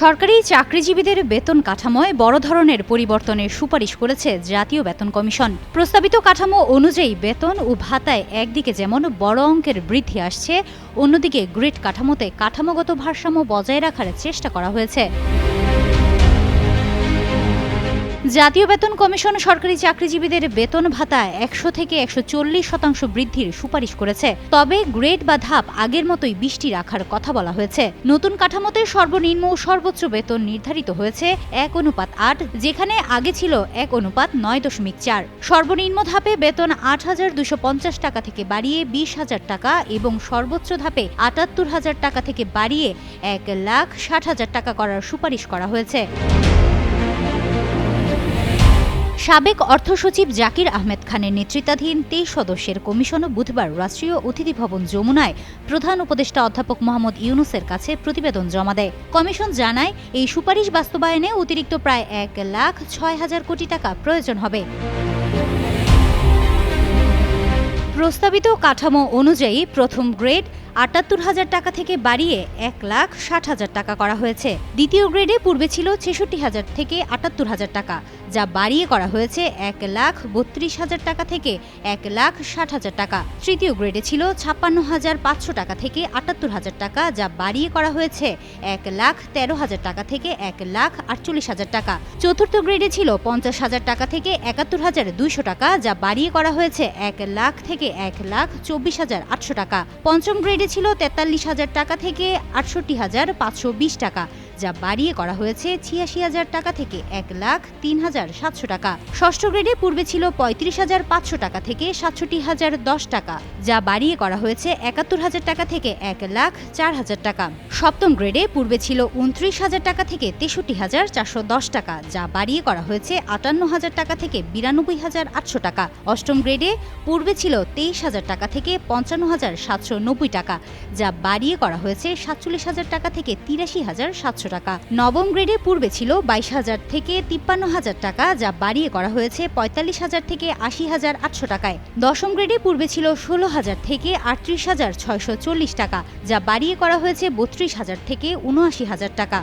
সরকারি চাকরিজীবীদের বেতন কাঠামোয় বড় ধরনের পরিবর্তনের সুপারিশ করেছে জাতীয় বেতন কমিশন। প্রস্তাবিত কাঠামো অনুযায়ী বেতন ও ভাতায় একদিকে যেমন বড় অঙ্কের বৃদ্ধি আসছে, অন্যদিকে গ্রিড কাঠামোতে কাঠামোগত ভারসাম্য বজায় রাখার চেষ্টা করা হয়েছে। জাতীয় বেতন কমিশন সরকারি চাকরিজীবীদের বেতন ভাতা একশো থেকে একশো চল্লিশ শতাংশ বৃদ্ধির সুপারিশ করেছে। তবে গ্রেড বা ধাপ আগের মতোই বৃষ্টি রাখার কথা বলা হয়েছে। নতুন কাঠামোতে সর্বনিম্ন ও সর্বোচ্চ বেতন নির্ধারিত হয়েছে এক অনুপাত আট, যেখানে আগে ছিল এক অনুপাত নয় দশমিক চার। সর্বনিম্ন ধাপে বেতন আট হাজার দুশো পঞ্চাশ টাকা থেকে বাড়িয়ে বিশ হাজার টাকা এবং সর্বোচ্চ ধাপে আটাত্তর হাজার টাকা থেকে বাড়িয়ে এক লাখ ষাট হাজার টাকা করার সুপারিশ করা হয়েছে। সাবেক অর্থ সচিব জাকির আহমেদ খানের নেতৃত্বাধীন তেইশ সদস্যের কমিশন বুধবার রাষ্ট্রীয় অতিথি ভবন যমুনায় প্রধান উপদেষ্টা অধ্যাপক মোহাম্মদ ইউনুসের কাছে প্রতিবেদন জমা দেয়। কমিশন জানায়, এই সুপারিশ বাস্তবায়নে অতিরিক্ত প্রায় এক লাখ ছয় হাজার কোটি টাকা প্রয়োজন হবে। প্রস্তাবিত কাঠামো অনুযায়ী প্রথম গ্রেড আটাত্তর হাজার টাকা থেকে বাড়িয়ে এক লাখ ষাট হাজার টাকা করা হয়েছে। দ্বিতীয় গ্রেডে পূর্বে ছিল ছেষট্টি হাজার থেকে আটাত্তর হাজার টাকা, যা বাড়িয়ে করা হয়েছে এক লাখ বত্রিশ হাজার টাকা থেকে এক লাখ ষাট হাজার টাকা। তৃতীয় গ্রেডে ছিল ছাপ্পান্ন হাজার পাঁচশো টাকা থেকে আটাত্তর হাজার টাকা, যা বাড়িয়ে করা হয়েছে এক লাখ তেরো হাজার টাকা থেকে এক লাখ আটচল্লিশ হাজার টাকা। চতুর্থ গ্রেডে ছিল পঞ্চাশ হাজার টাকা থেকে একাত্তর হাজার দুইশো টাকা, যা বাড়িয়ে করা হয়েছে এক লাখ থেকে এক লাখ চব্বিশ হাজার আটশো টাকা। পঞ্চম গ্রেডে ছিল তেতাল্লিশ হাজার টাকা থেকে আটষট্টি হাজার পাঁচশো বিশ টাকা। যা বাড়িয়ে করা হয়েছে ছিয়াশি হাজার টাকা থেকে এক লাখ তিন হাজার সাতশো টাকা। ষষ্ঠ গ্রেডে পূর্বে ছিল পঁয়ত্রিশ হাজার পাঁচশো টাকা থেকে সাতষট্টি হাজার দশ টাকা, যা বাড়িয়ে করা হয়েছে একাত্তর হাজার টাকা থেকে এক লাখ চার হাজার টাকা। সপ্তম গ্রেডে পূর্বে ছিল উনত্রিশ হাজার টাকা থেকে তেষট্টি হাজার চারশো দশ টাকা, যা বাড়িয়ে করা হয়েছে আটান্ন হাজার টাকা থেকে বিরানব্বই হাজার আটশো টাকা। অষ্টম গ্রেডে পূর্বে ছিল তেইশ হাজার টাকা থেকে পঞ্চান্ন হাজার সাতশো নব্বই টাকা, যা বাড়িয়ে করা হয়েছে সাতচল্লিশ হাজার টাকা থেকে তিরাশি হাজার সাতশো টাকা। নবম গ্রেডে পূর্বে ছিল বাইশ হাজার থেকে তিপ্পান্ন হাজার টাকা, যা বাড়িয়ে করা হয়েছে পঁয়তাল্লিশ হাজার থেকে আশি হাজার আটশো টাকায়। দশম গ্রেডে পূর্বে ছিল ষোলো হাজার থেকে আটত্রিশ হাজার ছয়শো চল্লিশ টাকা, যা বাড়িয়ে করা হয়েছে বত্রিশ হাজার থেকে উনআশি হাজার টাকা।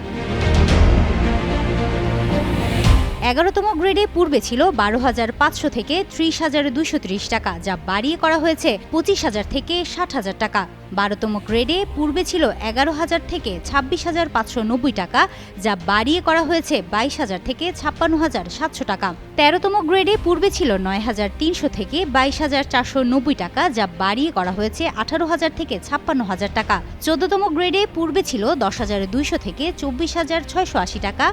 এগারোতম গ্রেডে পূর্বে ছিল বারো হাজার পাঁচশো থেকে ত্রিশ হাজার ত্রিশ টাকা, যা বাড়িয়ে করা হয়েছে পঁচিশ হাজার থেকে ষাট হাজার টাকা। বারোতম গ্রেডে পূর্বে ছিল এগারো হাজার থেকে ছাব্বিশ হাজার পাঁচশো নব্বই টাকা, যা বাড়িয়ে করা হয়েছে বাইশ হাজার থেকে ছাপ্পান্ন হাজার সাতশো টাকা। তেরোতম গ্রেডে পূর্বে ছিল নয় হাজার তিনশো থেকে বাইশ হাজার চারশো নব্বই টাকা, যা বাড়িয়ে করা হয়েছে আঠারো হাজার থেকে ছাপ্পান্ন হাজার টাকা। চোদ্দতম গ্রেডে পূর্বে ছিল দশ হাজার দুইশো থেকে চব্বিশ হাজার ছয়শো আশি টাকা,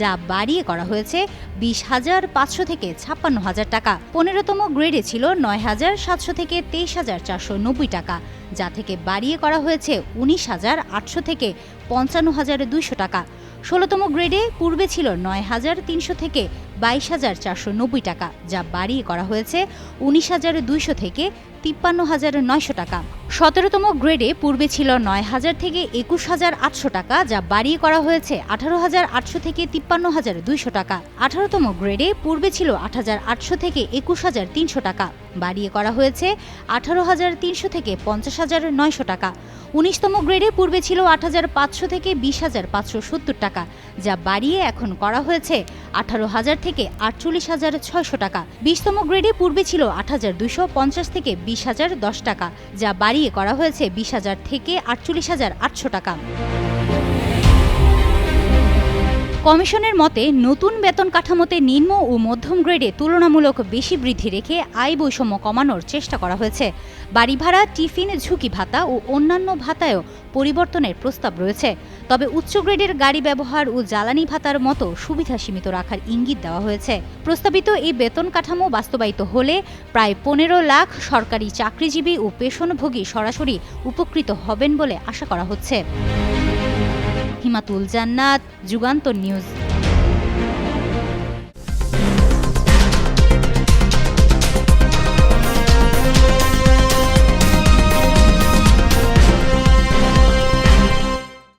যা বাড়িয়ে করা হয়েছে বিশ হাজার পাঁচশো থেকে ছাপ্পান্ন হাজার টাকা। পনেরোতম গ্রেডে ছিল নয় হাজার সাতশো থেকে তেইশ হাজার চারশো নব্বই টাকা, যা থেকে বাড়িয়ে করা হয়েছে উনিশ হাজার আটশো থেকে পঞ্চান্ন হাজার দুইশো টাকা। ষোলোতম গ্রেডে পূর্বে ছিল নয় হাজার তিনশো থেকে বাইশ হাজার চারশো নব্বই টাকা, যা বাড়িয়ে করা হয়েছে উনিশ হাজার দুইশো থেকে তিপ্পান্ন হাজার নয়শো টাকা। সতেরোতম গ্রেডে পূর্বে ছিল নয় হাজার থেকে একুশ হাজার আটশো টাকা, যা বাড়িয়ে করা হয়েছে আঠারো হাজার আটশো থেকে তিপ্পান্ন হাজার দুইশো টাকা। আঠারোতম গ্রেডে পূর্বে ছিল আট হাজার আটশো থেকে একুশ হাজার তিনশো টাকা, বাড়িয়ে করা হয়েছে আঠারো হাজার তিনশো থেকে পঞ্চাশ হাজার নয়শো টাকা। উনিশতম গ্রেডে পূর্বে ছিল আট হাজার পাঁচশো থেকে বিশ হাজার পাঁচশো সত্তর টাকা, যা বাড়িয়ে এখন করা হয়েছে আঠারো হাজার থেকে আটচল্লিশ হাজার ছয়শো টাকা। বিশতম গ্রেডে পূর্বে ছিল আট হাজার দুশো পঞ্চাশ থেকে বিশ হাজার দশ টাকা, যা বাড়িয়ে করা হয়েছে বিশ হাজার থেকে আটচল্লিশ হাজার আটশো টাকা। কমিশনের মতে, নতুন বেতন কাঠামোতে নিম্ন ও মধ্যম গ্রেডে তুলনামূলক বেশি বৃদ্ধি রেখে আয় বৈষম্য কমানোর চেষ্টা করা হয়েছে। বাড়ি ভাড়া টিফিন, ঝুঁকি ভাতা ও অন্যান্য ভাতায়ও পরিবর্তনের প্রস্তাব রয়েছে। তবে উচ্চ গ্রেডের গাড়ি ব্যবহার ও জ্বালানি ভাতার মতো সুবিধা সীমিত রাখার ইঙ্গিত দেওয়া হয়েছে। প্রস্তাবিত এই বেতন কাঠামো বাস্তবায়িত হলে প্রায় পনেরো লাখ সরকারি চাকরিজীবী ও পেশনভোগী সরাসরি উপকৃত হবেন বলে আশা করা হচ্ছে। হিমাতুল জান্নাত যুগান্তর নিউজ।